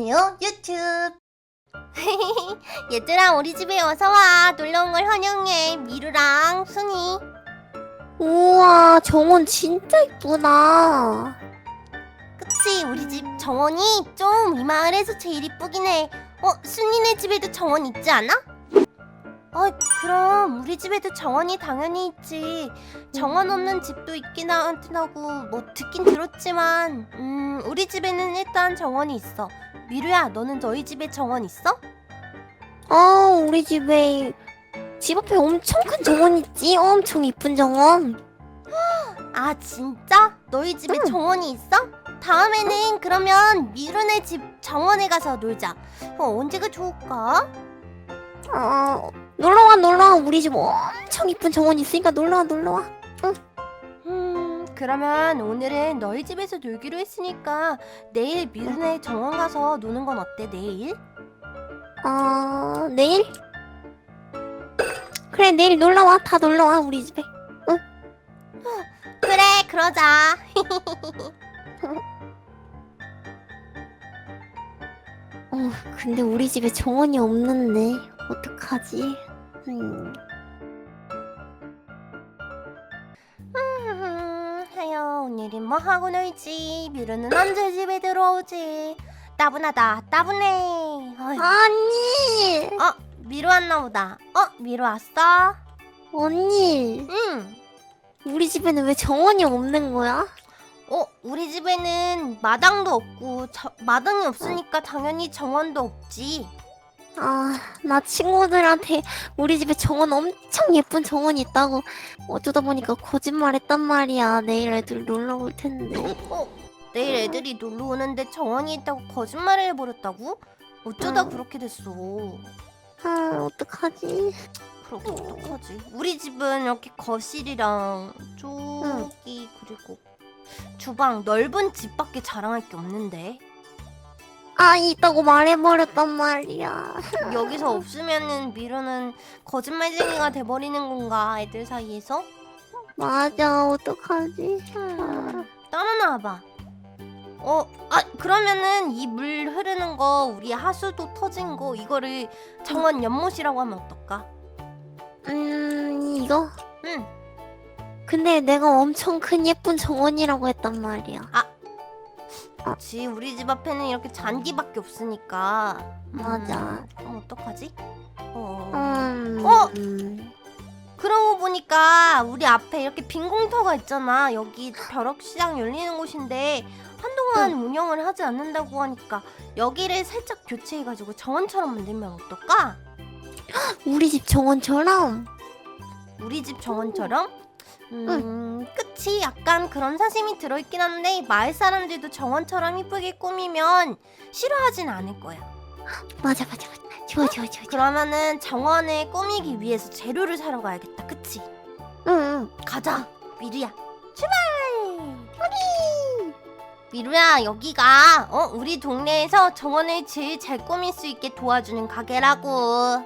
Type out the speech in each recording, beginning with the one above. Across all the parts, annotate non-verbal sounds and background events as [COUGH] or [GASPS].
미우 유튜브. [LAUGHS] 얘들아 우리 집에 어서와. 놀러온 걸 환영해. 미루랑 순이. 우와, 정원 진짜 이쁘다. 그치 우리 집 정원이 좀 이 마을에서 제일 이쁘긴 해. 어? 순이네 집에도 정원 있지 않아? 어 그럼 우리 집에도 정원이 당연히 있지. 정원 없는 집도 있긴 하고 뭐 듣긴 들었지만 음 우리 집에는 일단 정원이 있어 미루야 너는 너희 집에 정원 있어? 어, 우리 집에 집 앞에 엄청 큰 정원 있지? 엄청 이쁜 정원. 아 진짜? 너희 집에 응. 정원이 있어? 다음에는 그러면 미루네 집 정원에 가서 놀자. 어, 언제가 좋을까? 어, 놀러와, 놀러와. 우리 집 엄청 이쁜 정원 있으니까 놀러와, 놀러와. 음, 그러면 오늘은 너희 집에서 놀기로 했으니까 내일 미루네 정원 가서 노는 건 어때? 내일? 어, 내일? 그래, 내일 놀러와. 다 놀러와, 우리 집에. 그래, 그러자. [LAUGHS] 어, 근데 우리 집에 정원이 없는데. 어떡하지? 음. 음, 오늘은 뭐 하고 놀지? 미루는 언제 집에 들어오지? 따분하다, 따분해. 어휴. 언니! 어, 미루 왔나 보다. 어, 미루 왔어? 언니! 응. 우리 집에는 왜 정원이 없는 거야? 어, 우리 집에는 마당도 없고 저, 마당이 없으니까 당연히 정원도 없지. 아, 나 친구들한테 우리 집에 정원 엄청 예쁜 정원이 있다고 어쩌다 보니까 거짓말했단 말이야. 내일 애들 놀러 올 텐데. 어, 내일 애들이 놀러 오는데 정원이 있다고 거짓말을 해버렸다고? 어쩌다 응. 그렇게 됐어. 아, 어떡하지? 그러게 어떡하지? 우리 집은 이렇게 거실이랑 저기 그리고 주방 넓은 집밖에 자랑할 게 없는데 아, 있다고 말해버렸단 말이야. [LAUGHS] 여기서 없으면은 미루는 거짓말쟁이가 돼버리는 건가 애들 사이에서? 맞아, 어떡하지? 음, 떠나나봐. 어, 아 그러면은 이 물 흐르는 거 우리 하수도 터진 거 이거를 정원 연못이라고 하면 어떨까? 음, 이거? 응. 근데 내가 엄청 큰 예쁜 정원이라고 했단 말이야. 그렇지 우리 집 앞에는 이렇게 잔디밖에 없으니까. 음, 맞아. 그럼 어떡하지? 어. 음. 어? 음. 그러고 보니까 우리 앞에 이렇게 빈 공터가 있잖아. 여기 벼룩시장 열리는 곳인데 한동안 운영을 하지 않는다고 하니까 여기를 살짝 교체해가지고 정원처럼 만들면 어떨까? 우리 집 정원처럼? 우리 집 정원처럼? 음, 끝 이 약간 그런 사심이 들어있긴 한데 마을 사람들도 정원처럼 이쁘게 꾸미면 싫어하진 않을 거야. [GASPS] 맞아, 맞아, 맞아. 좋아, 좋아, 좋아. 좋아. 그러면은 정원을 꾸미기 위해서 재료를 사러 가야겠다. 그치? 응, 응. 가자 미루야 출발 미루야 여기가 어 우리 동네에서 정원을 제일 잘 꾸밀 수 있게 도와주는 가게라고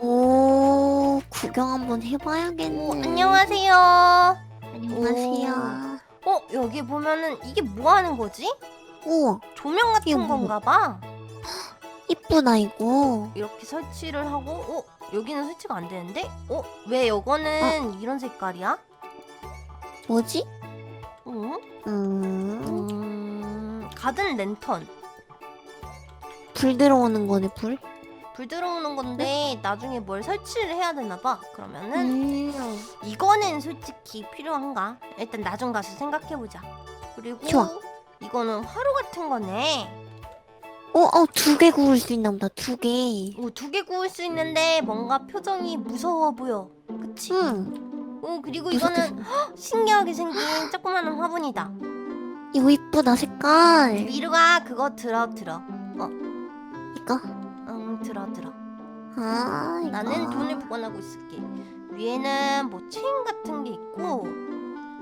오, 구경 한번 해봐야겠네. 오, 안녕하세요 안녕하세요. 어 여기 보면은 이게 뭐 하는 거지? 우와, 조명 같은 뭐- 건가 봐. 이쁘다, 이거. 이렇게 설치를 하고 어 여기는 설치가 안 되는데? 어왜 이거는 이런 색깔이야? 뭐지? 응? 음, 음, 가든 랜턴. 불 들어오는 거네, 불? 불 들어오는 건데 나중에 뭘 설치를 해야 되나 봐. 그러면은 음, 이거는 솔직히 필요한가? 일단 나중 가서 생각해 보자. 그리고 좋아. 이거는 화로 같은 거네. 어, 어, 두 개 구울 수 있나 보다, 두 개. 오, 두 개 구울 수 있는데 뭔가 표정이 무서워 보여. 그치? 응, 오, 그리고 무섭게 이거는 헉, 신기하게 생긴 조그마한 화분이다. 이거 이쁘다, 색깔. 미루가 그거 들어 들어. 이거? 응, 들어 들어. 아, 이거. 나는 돈을 보관하고 있을게. 위에는 뭐 체인 같은 게 있고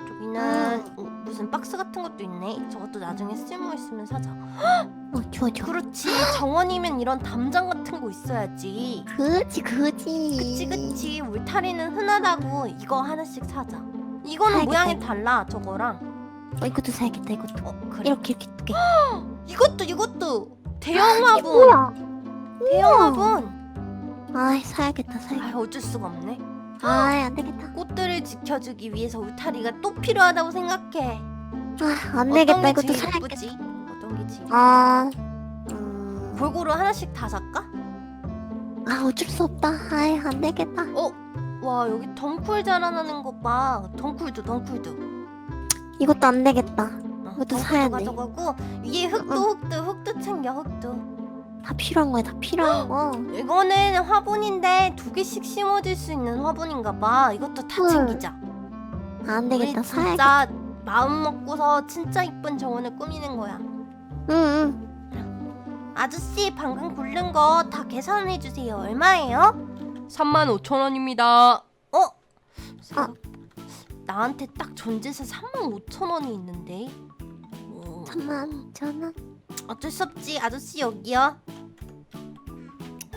저기는 어, 무슨 박스 같은 것도 있네. 저것도 나중에 쓸모 있으면 사자. 어, 좋아, 좋아. 그렇지. 정원이면 이런 담장 같은 거 있어야지. 그지, 그지. 그치 그치. 울타리는 흔하다고 이거 하나씩 사자. 이거는 사야겠다, 모양이. 달라. 저거랑. 어, 이것도 사야겠다, 이것도. 어 그래. 이렇게, 이렇게 두 개. [GASPS] 이것도 이것도 대형 화분. 뭐야? 대형 화분. 아이 사야겠다 아, 사야겠다. 어쩔 수가 없네. 아이 안 되겠다. 꽃들을 지켜주기 위해서 울타리가 또 필요하다고 생각해. 아안 되겠다 어떤 게 이것도 제일 사야겠다. 예쁘지? 어떤 게 제일? 아. 음... 골고루 하나씩 다 살까? 아 어쩔 수 없다. 아이 안 되겠다. 어? 와 여기 덩쿨 자라나는 거 봐. 덩쿨도 덩쿨도. 이것도 안 되겠다. 어, 이것도 사야 돼. 가져가고 위에 흙도 응. 흙도 흙도 챙겨 흙도. 다 필요한 거야 다 필요한 거. 이거는 화분인데 두 개씩 심어줄 수 있는 화분인가 봐. 이것도 다 응. 챙기자. 안 우리 되겠다 사야겠다. 진짜 마음 먹고서 진짜 이쁜 정원을 꾸미는 거야. 응응. 아저씨 방금 고른 거 다 계산해 주세요. 얼마예요? 3만 5천 원입니다. 어? 생각... 나한테 딱 전재산 3만 5천 원이 있는데. 어, 3만 2천 원. 어쩔 수 없지. 아저씨 여기요.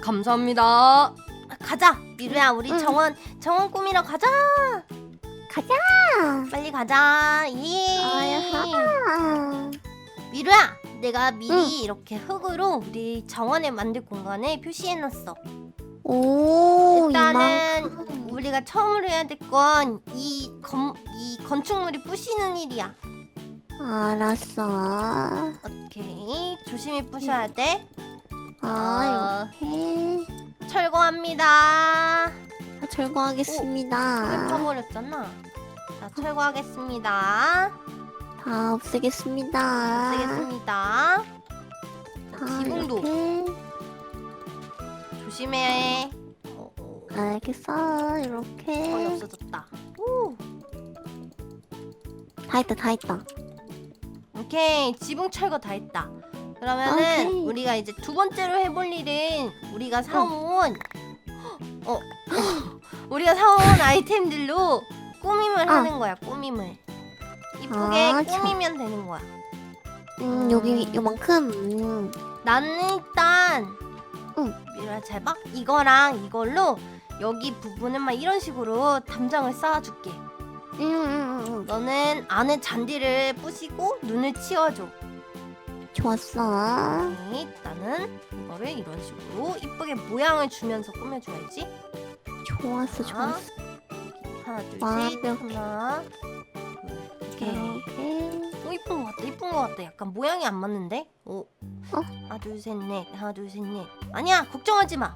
감사합니다. 가자. 미루야 우리 응. 정원 정원 꾸미러 가자. 가자. 빨리 가자. 예. 아. 미루야, 내가 미리 응. 이렇게 흙으로 우리 정원에 만들 공간을 표시해놨어. 오 일단은 이만. 우리가 처음으로 해야 될 건 이 건 이 건축물이 부시는 일이야. 알았어. 오케이, 조심히 부셔야 돼. 아 이렇게. 철거합니다. 다 철거하겠습니다. 왜 파버렸잖아. 자, 철거하겠습니다. 다 없애겠습니다. 쓰겠습니다. 다 지붕도 이렇게. 조심해. 어, 어, 알겠어. 이렇게. 거의 없어졌다. 오. 다 했다 다 했다. 오케이 지붕 철거 다 했다 그러면은 오케이. 우리가 이제 두 번째로 해볼 일은 우리가 사온 어, 어 [LAUGHS] 우리가 사온 아이템들로 꾸밈을 어. 하는 거야 꾸밈을 이쁘게 아, 참. 꾸미면 되는 거야 음 여기 요만큼. 음. 나는 일단 응. 미라 잘 봐 이거랑 이걸로 여기 부분은 막 이런 식으로 담장을 쌓아줄게 음, 음, 음. 너는 안에 잔디를 부시고 눈을 치워줘 좋았어. 네, 나는 이거를 이런 식으로 이쁘게 모양을 주면서 꾸며줘야지. 좋았어 자, 좋았어. 하나, 둘, 셋, 완벽해. 하나, 둘, 이렇게. 이렇게. 오, 이쁜 것 같다, 이쁜 것 같다. 약간 모양이 안 맞는데? 오, 어? 하나, 둘, 셋, 넷, 하나, 둘, 셋, 넷. 아니야, 걱정하지 마.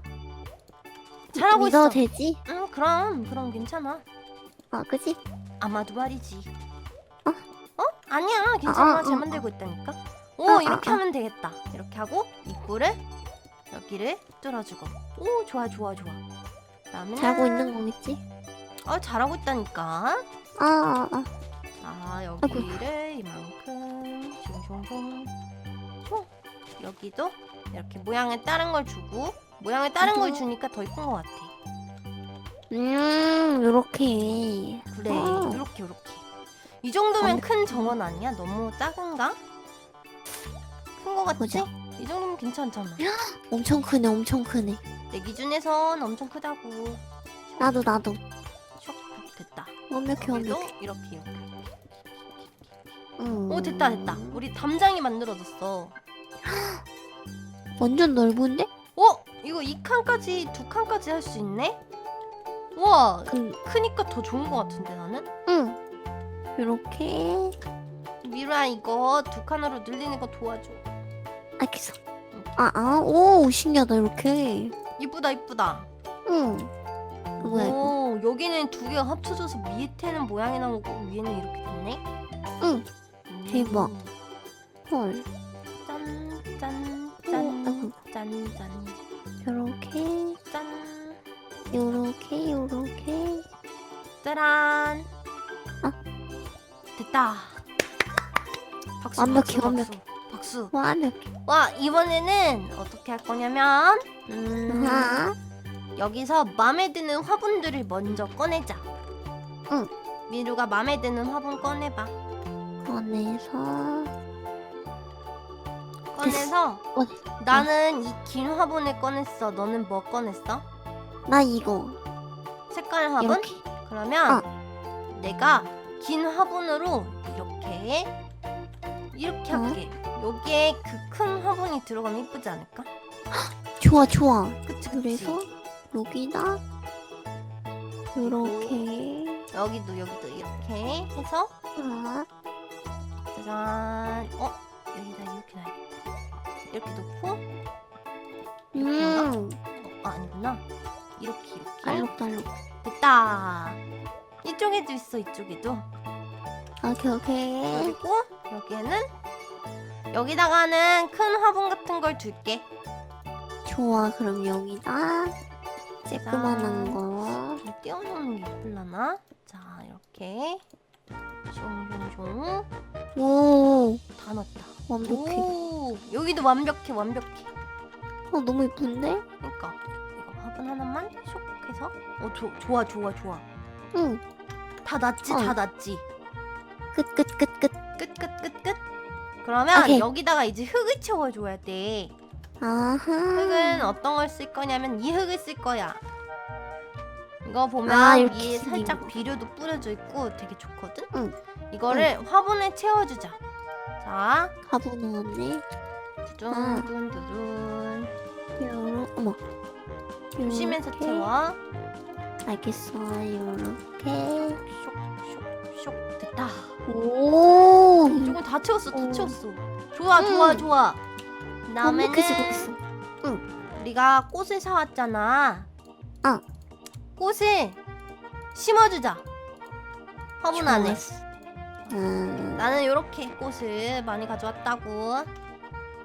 잘하고 믿어도 있어. 되지? 응, 그럼, 그럼 괜찮아. 아 그지? 아마도 말이지. 어? 어? 아니야, 괜찮아. 아, 아, 잘 어, 만들고 있다니까. 오, 아, 아, 이렇게 아. 하면 되겠다. 이렇게 하고 입구를 여기를 뚫어주고. 오, 좋아, 좋아, 좋아. 그다음에 잘하고 있는 거겠지? 어, 잘하고 있다니까. 아, 아, 아. 자, 여기를 이만큼 숑숑숑. 숑. 여기도 이렇게 모양에 다른 걸 주고 모양에 다른 걸 음. 주니까 더 이쁜 것 같아. 음, 요렇게. 그래, 어. 이렇게 이렇게. 이 정도면 완벽- 큰 정원 아니야? 너무 작은가? 큰 거 같지? 보자. 이 정도면 괜찮잖아. 엄청 크네, 엄청 크네. 내 기준에선 엄청 크다고. 나도, 나도. 슉 됐다. 완벽해, 여기도 완벽해. 이렇게 이렇게. 음. 오 됐다 됐다. 우리 담장이 만들어졌어. 완전 넓은데? 어? 이거 이 칸까지 두 칸까지 할 수 있네? 우와 근, 크니까 더 좋은 것 같은데 나는? 응. 요렇게. 미루야 이거 두 칸으로 늘리는 거 도와줘. 알겠어. 아, 아, 오, 신기하다, 이렇게. 이쁘다 이쁘다. 응. 그거야, 이거. 오 여기는 두 개가 합쳐져서 밑에는 모양이 나오고 위에는 이렇게 됐네. 응. 음. 대박. 헐. 짠, 짠, 오, 짠. 짠, 짠, 요렇게. 짠, 요렇게, 요렇게. 짜란. 아. 됐다. 박수, 완벽해, 박수, 완벽해. 박수. 박수. 완벽해. 와 이번에는 어떻게 할 거냐면 음, 아, 여기서 마음에 드는 화분들을 먼저 꺼내자. 응. 미루가 마음에 드는 화분 꺼내봐. 꺼내서. 꺼내서 꺼내. 나는 이 긴 화분을 꺼냈어. 너는 뭐 꺼냈어? 나 이거. 색깔 화분? 이렇게. 그러면 내가 긴 화분으로 이렇게 이렇게 어? 할게. 여기에 그 큰 화분이 들어가면 이쁘지 않을까? [GASPS] 좋아 좋아. 그치 그치 그래서 여기다 요렇게 여기도 여기도 이렇게 해서 아, 짜잔 어? 여기다 이렇게 놔야겠다 이렇게 놓고 음 어, 아, 아니구나 이렇게 이렇게 알록달록. 됐다 이쪽에도 있어 이쪽에도 오케이 오케이. 그리고 여기에는 여기다가는 큰 화분 같은 걸 둘게 좋아 그럼 여기다 쬐끄만한 거. 좀 띄워놓는 게 예쁠라나? 자 이렇게 숑숑숑 오 다 넣었다 완벽해. 오 여기도 완벽해 완벽해 어 너무 예쁜데? 그러니까 화분 하나만 슉 해서 어 조, 좋아 좋아 좋아 응. 다 어. 다 놨지 끝 끝 끝 끝. 끝 끝 끝끝 그러면 오케이. 여기다가 이제 흙을 채워줘야 돼 아하. 흙은 어떤 걸 쓸 거냐면 이 흙을 쓸 거야 이거 보면 아, 이렇게 위에 생긴 살짝 거. 비료도 뿌려져 있고 되게 좋거든 응. 이거를 화분에 채워주자 자 가보 나왔네. 두둔두둔두둔 어머. 조심해서 요렇게. 채워 알겠어. 요렇게. 쇽쇽쇽 됐다 오. 이거 다 채웠어 다 오. 채웠어 좋아 좋아 음. 좋아 완벽해지고 그다음에는 있어. 우리가 꽃을 사왔잖아 어. 꽃을 심어주자 화분 안에. 음, 나는 이렇게 꽃을 많이 가져왔다고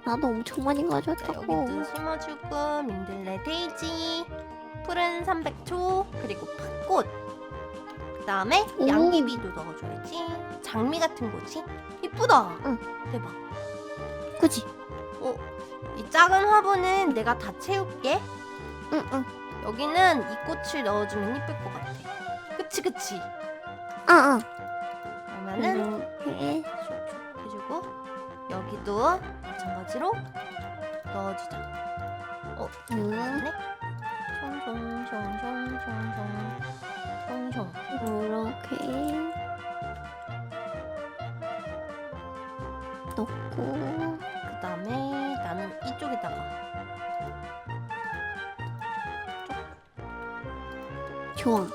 나도 엄청 많이 자, 가져왔다고. 여기도 심어주고 민들레 데이지 푸른 삼백초 그리고 팥꽃 그 다음에 오. 양귀비도 넣어줘야지 장미 같은 거지 이쁘다 응. 대박 그지? 어, 이 작은 화분은 내가 다 채울게 응 응. 여기는 이 꽃을 넣어주면 이쁠 것 같아 그치 그치 아 아. 그러면은 이렇게. 해주고 여기도 마찬가지로 넣어주자 음. 네 총총총총총총 총총 이렇게. 넣고. 그 다음에 나는 이쪽에다가 좋아.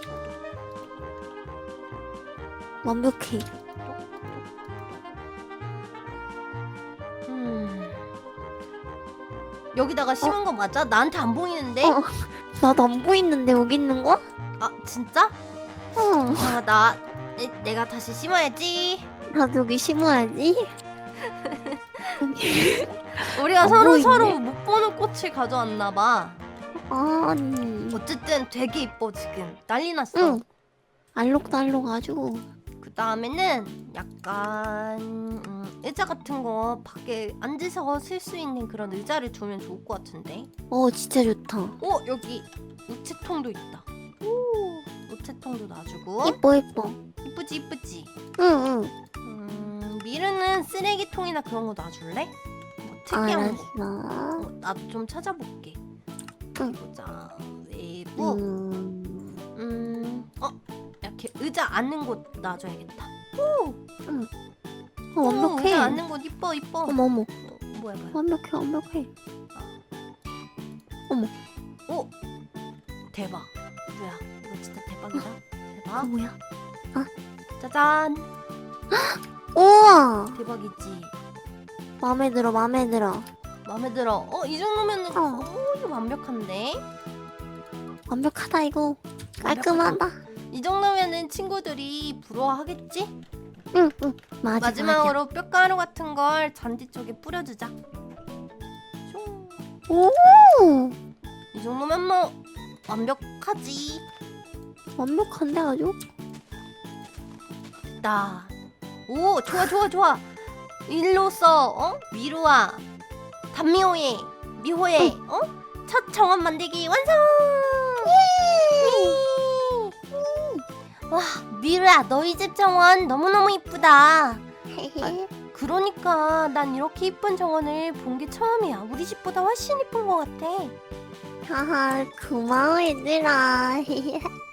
완벽해. 여기다가 심은 거 맞아? 나한테 안 보이는데? 어. [LAUGHS] 나도 안 보이는데 여기 있는 거? 아 진짜? 어. 아, 나 에, 내가 다시 심어야지. 나도 여기 심어야지. [LAUGHS] 우리가 안 서로 보이네. 서로 못 보는 꽃을 가져왔나 봐. 아니. 어쨌든 되게 이뻐 지금 난리 났어. 응. 알록달록 아주. 그 다음에는 약간 음, 의자 같은 거 밖에 앉아서 쓸 수 있는 그런 의자를 두면 좋을 것 같은데. 어 진짜 좋다. 어 여기 우체통도 있다. 오 우체통도 놔주고. 이뻐 이뻐. 이쁘지 이쁘지. 응응. 음 미르는 쓰레기통이나 그런 거 놔줄래? 뭐 특이한 거. 알았어. 어, 나도 좀 찾아볼게. 응. 보자. 외부. 음. 음. 어. 이렇게 의자 앉는 곳 놔줘야겠다. 어, 오, 완벽해. 의자 앉는 곳 이뻐 이뻐. 어머 어머. 어, 뭐야 뭐야. 완벽해 완벽해. 오. 대박. 뭐야? 이거 진짜 대박이다. 아 대박. 뭐야? 짜잔. [GASPS] 우와. 대박이지. 마음에 들어 마음에 들어. 마음에 들어. 어, 이 정도면은 어. 어, 이거 완벽한데. 완벽하다 이거. 깔끔하다. 이 정도면은 친구들이 부러워하겠지? 응 응. 맞아 마지막으로 뼈가루 같은 걸 잔디 쪽에 뿌려주자. 슝. 맞아. 오. 이 정도면 뭐 완벽하지. 완벽한데 아주. 나. 오, 좋아, 좋아, 좋아. 일로써 어 미루와 단미호의 미호의 어첫 정원 만들기 완성. 와, 미루야, 너희 집 정원 너무 너무 이쁘다. [LAUGHS] 그러니까 난 이렇게 이쁜 정원을 본 게 처음이야. 우리 집보다 훨씬 이쁜 것 같아. 하하 [LAUGHS] 고마워 얘들아. [LAUGHS]